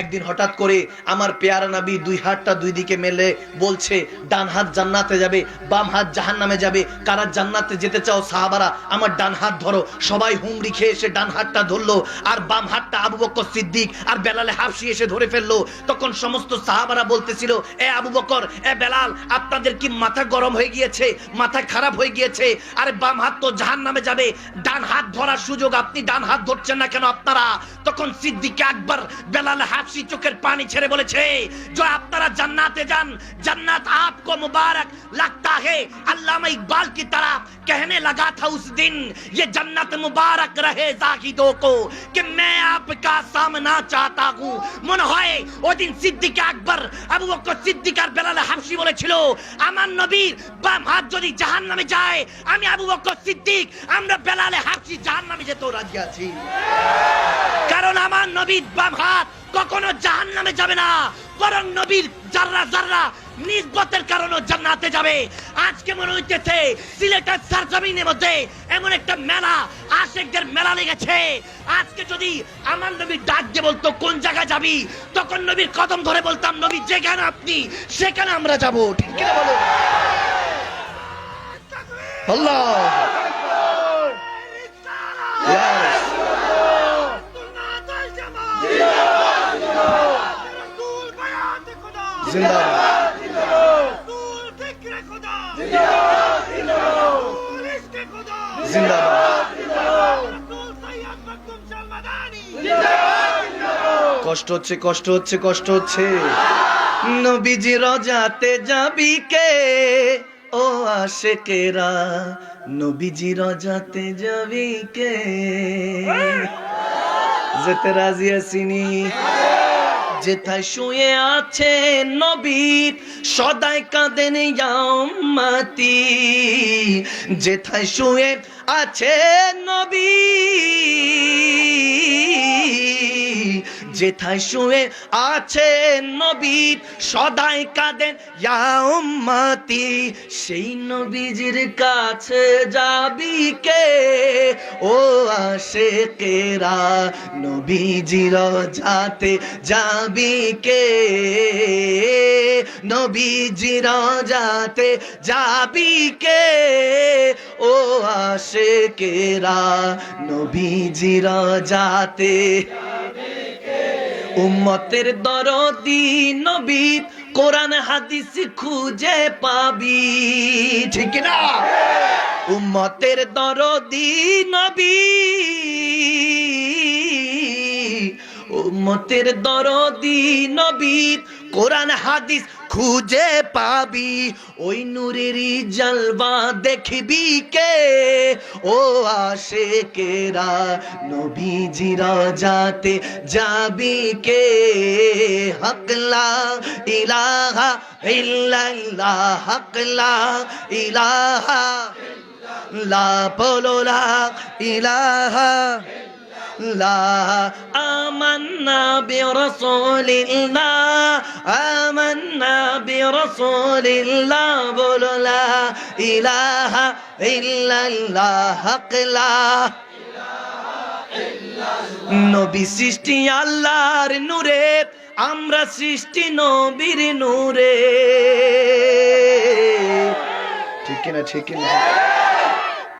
একদিন হঠাৎ করে আমার পেয়ারা নাবি দুই হাতটা দুই দিকে মেলে বলছে, ডান হাত জান্নাতে যাবে, বাম হাত জাহান নামে যাবে। কারা জান্নাতে যেতে চাও সাহাবারা, আমার ডান হাত ধরো। সবাই হুমড়ি খেয়ে এসে ডান হাতটা ধরলো, আর বাম হাতটা আবু বকর সিদ্দিক আর বেলালে হাফসি এসে ধরে ফেলল। তখন সমস্ত সাহাবারা বলতেছিল, এ আবু বকর, এ বেলাল, আপনাদের কি মাথা গরম হয়ে গিয়েছে? মাথা খারাপ হয়ে গিয়েছে? আরে বাম হাত তো জাহান নামে যাবে। ডান হাত ধরার সুযোগ আপনি ডান হাত ধরছেন না কেন আপনারা? তখন সিদ্দিক আকবর বেলাল হাফসি চোখের পানি ছেড়ে বলেছে जो আপনারা জান্নাতে যান জান্নাত आपको मुबारक लगता है अल्लामा इकबाल की तरह कहने लगा था उस दिन ये जन्नत मुबारक रहे जाहिदों को कि मैं आपका सामना चाहता हूँ মনে হয় ওদিন সিদ্দিক আকবর আবু বকর সিদ্দিক আর বেলাল হাফসি বলেছিল আমার নবীর বাম হাত যদি জাহান নামে যায় আমি আবু বকর সিদ্দিক আমরা বেলালে হাফসি জাহান নামে যেতেও রাজি আছি কারণ আমার নবীর বাম হাত কখনো জাহান নামে যাবে না। বরং নবীর জাররা জাররা নিজবতের কারণে জান্নাতে যাবে। আজকে মনে হইতেছে, সিলেটের সারজমিনের মধ্যে এমন একটা মেলা, আশেকদের মেলা লেগেছে। আজকে যদি আমার নবীর ডাক দিয়ে বলতো, কোন জায়গায় যাবি? তখন নবীর কদম ধরে বলতাম, নবী, যেখানে আপনি, সেখানে আমরা যাব। ঠিক কিনা বলো? আল্লাহ! কষ্ট হচ্ছে কষ্ট হচ্ছে কষ্ট হচ্ছে। নবীজি রজাতে যাবি কে? ও আশেকেরা নবীজি রজাতে যাবি কে? যেতে রাজি আসিনি যেথায় শুয়ে আছে নবীর সদাই কাঁদেন মাতি যেথায় শুয়ে আছে নবী যেথায় শুয়ে আছে নবীর, সদাই কাঁদেন মাতি সেই নবীজির কাছে যাবি কে? ও আসে কেরা নবীজির যাতে যাবি কে? নবীজির যাতে যাবি কে? ও আসে কেরা নবীজির যাতে উম্মতের দরদি নবী, কোরআন হাদিস খুঁজে পাবি। ঠিক না? উম্মতের দরদি নবী, উম্মতের দরদি নবী কোরআন হাদিস খুঁজে পাবি, ওই নূরেরই জলবা দেখবি কে? ও আশে কেরা নবীজিরা যাতে যাবি কে? হকলা ইলাহা ইল্লাল্লাহ হকলা ইলাহা লা বলো লা ইলাহা لا آمنا برسول الله آمنا برسول الله بول لا إله إلا الله حق لا নবী সৃষ্টি আল্লাহর নূরে আমরা সৃষ্টি নবীর নূরে ঠিক কিনা ঠিক কিনা